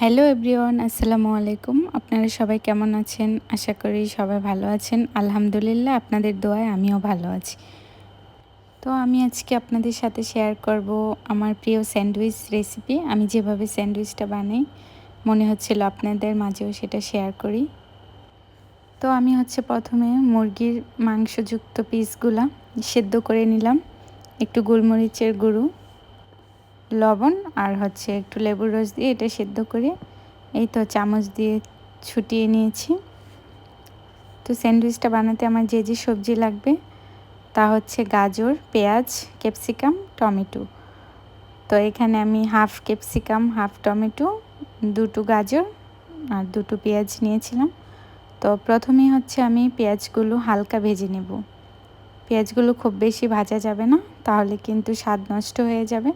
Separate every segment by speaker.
Speaker 1: Hello everyone, আসসালামু আলাইকুম। আপনারা সবাই কেমন আছেন? আশা করি সবাই ভালো আছেন। আলহামদুলিল্লাহ, আপনাদের দোয়ায় আমিও ভালো আছি। তো আমি আজকে আপনাদের সাথে শেয়ার করব আমার প্রিয় স্যান্ডউইচ রেসিপি আমি যেভাবে স্যান্ডউইচটা বানাই, মনে হচ্ছিল আপনাদের মাঝেও সেটা শেয়ার করি। তো আমি হচ্ছে প্রথমে মুরগির মাংসযুক্ত পিসগুলা সেদ্ধ করে নিলাম। একটু গোলমরিচের গুঁড়ো। লবণ আর হচ্ছে একটু লেবুর রস দিয়ে এটা সেদ্ধ করে এই তো চামচ দিয়ে ছুটিয়ে নিয়েছি। তো স্যান্ডউইচটা বানাতে আমার যে যে সবজি লাগবে তা হচ্ছে গাজর, পেঁয়াজ, ক্যাপসিকাম, টমেটো। তো এখানে আমি হাফ ক্যাপসিকাম, হাফ টমেটো, দুটো গাজর আর দুটো পেঁয়াজ নিয়েছিলাম। তো প্রথমেই হচ্ছে আমি পেঁয়াজগুলো হালকা ভেজে নেব। পেঁয়াজগুলো খুব বেশি ভাজা যাবে না, তাহলে কিন্তু স্বাদ নষ্ট হয়ে যাবে।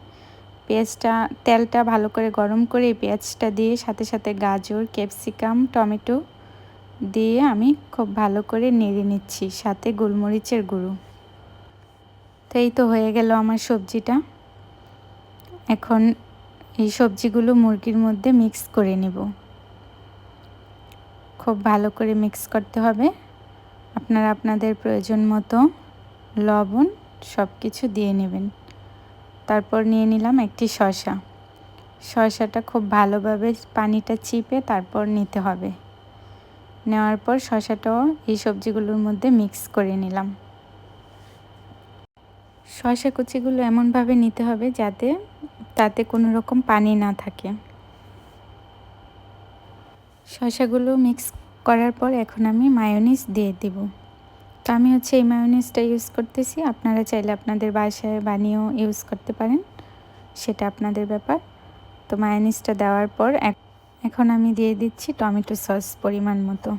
Speaker 1: পেঁয়াজটা, তেলটা ভালো করে গরম করে পেঁয়াজটা দিয়ে সাথে সাথে গাজর, ক্যাপসিকাম, টমেটো দিয়ে আমি খুব ভালো করে নেড়ে নিচ্ছি, সাথে গোলমরিচের গুঁড়ো। তো এই তো হয়ে গেল আমার সবজিটা। এখন এই সবজিগুলো মুরগির মধ্যে মিক্স করে নেব। খুব ভালো করে মিক্স করতে হবে। আপনারা আপনাদের প্রয়োজন মতো লবণ সব কিছু দিয়ে নেবেন। তারপর নিয়ে নিলাম একটি শশা শসাটা খুব ভালোভাবে পানিটা চিপে তারপর নিতে হবে। নেওয়ার পর শসাটাও এই সবজিগুলোর মধ্যে মিক্স করে নিলাম। শসা কুচিগুলো এমনভাবে নিতে হবে যাতে তাতে কোনো রকম পানি না থাকে। শসাগুলো মিক্স করার পর এখন আমি মায়োনিজ দিয়ে দেবো। তো আমি হচ্ছে এই মায়োনিজটা ইউজ করতেছি। আপনারা চাইলে আপনাদের বাসায় বানিয়েও ইউজ করতে পারেন। সেটা আপনাদের ব্যাপার। তো মায়োনিজটা দেওয়ার পর এখন আমি দিয়ে দিচ্ছি টমেটো সস পরিমাণ মতো।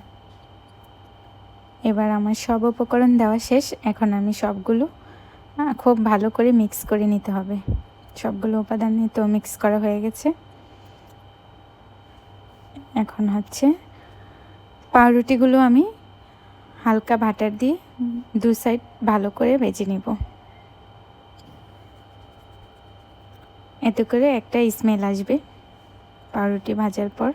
Speaker 1: এবার আমার সব উপকরণ দেওয়া শেষ। এখন আমি সবগুলো খুব ভালো করে মিক্স করে নিতে হবে। সবগুলো উপাদান তো মিক্স করা হয়ে গেছে। এখন হচ্ছে পাউরুটিগুলো আমি হালকা বাটার দিয়ে দু সাইড ভালো করে ভেজে নিব। এতে করে একটা স্মেল আসবে পাউরুটি ভাজার পর।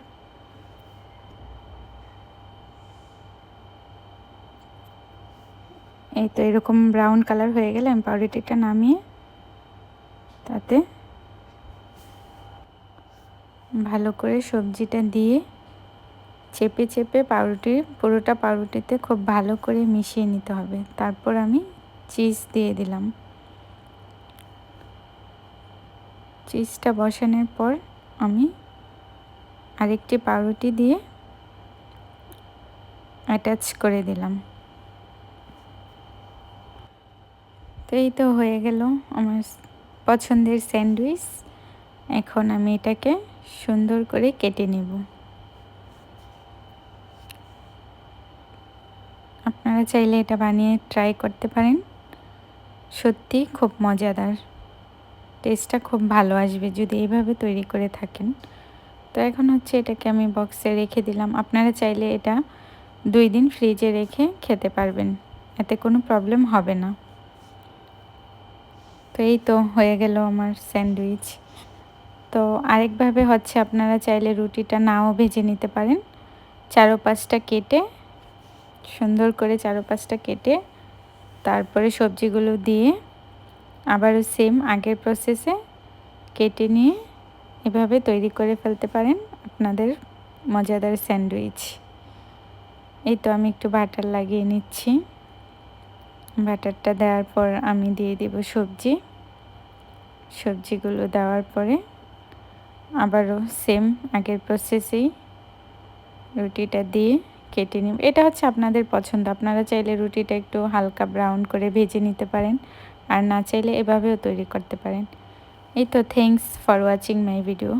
Speaker 1: এই তো এরকম ব্রাউন কালার হয়ে গেলে আমি পাউরুটিটা নামিয়ে তাতে ভালো করে সবজিটা দিয়ে চেপে চেপে পাউরুটি, পুরোটা পাউরুটিতে খুব ভালো করে মিশিয়ে নিতে হবে। তারপর আমি চিজ দিয়ে দিলাম। চিজটা বসানোর পর আমি আরেকটি পাউরুটি দিয়ে অ্যাটাচ করে দিলাম। তো এই তো হয়ে গেল আমার পছন্দের স্যান্ডউইচ। এখন আমি এটাকে সুন্দর করে কেটে নেব। আপনারা চাইলে এটা বানিয়ে ট্রাই করতে পারেন। সত্যি খুব মজাদার। টেস্টটা খুব ভালো আসবে যদি এইভাবে তৈরি করে থাকেন। তো এখন হচ্ছে এটাকে আমি বক্সে রেখে দিলাম। আপনারা চাইলে এটা দুই দিন ফ্রিজে রেখে খেতে পারবেন। এতে কোনো প্রবলেম হবে না। তো এই তো হয়ে গেল আমার স্যান্ডউইচ। তো আরেকভাবে হচ্ছে আপনারা চাইলে রুটিটা নাও ভেজে নিতে পারেন। চারো পাঁচটা কেটে সুন্দর করে চারো পাঁচটা কেটে তারপরে সবজিগুলো দিয়ে আবারও সেম আগের প্রসেসে কেটে নিয়ে এভাবে তৈরি করে ফেলতে পারেন আপনাদের মজাদার স্যান্ডউইচ। এই তো আমি একটু বাটার লাগিয়ে নিচ্ছি। বাটারটা দেওয়ার পর আমি দিয়ে দেব সবজি। সবজিগুলো দেওয়ার পরে আবারও সেম আগের প্রসেসেই রুটিটা দিয়ে কেটে নিব এটা হচ্ছে আপনাদের পছন্দ। আপনারা চাইলে রুটিটা একটু হালকা ব্রাউন করে ভেজে নিতে পারেন আর না চাইলে এভাবেও তৈরি করতে পারেন। এই তো thanks for watching my video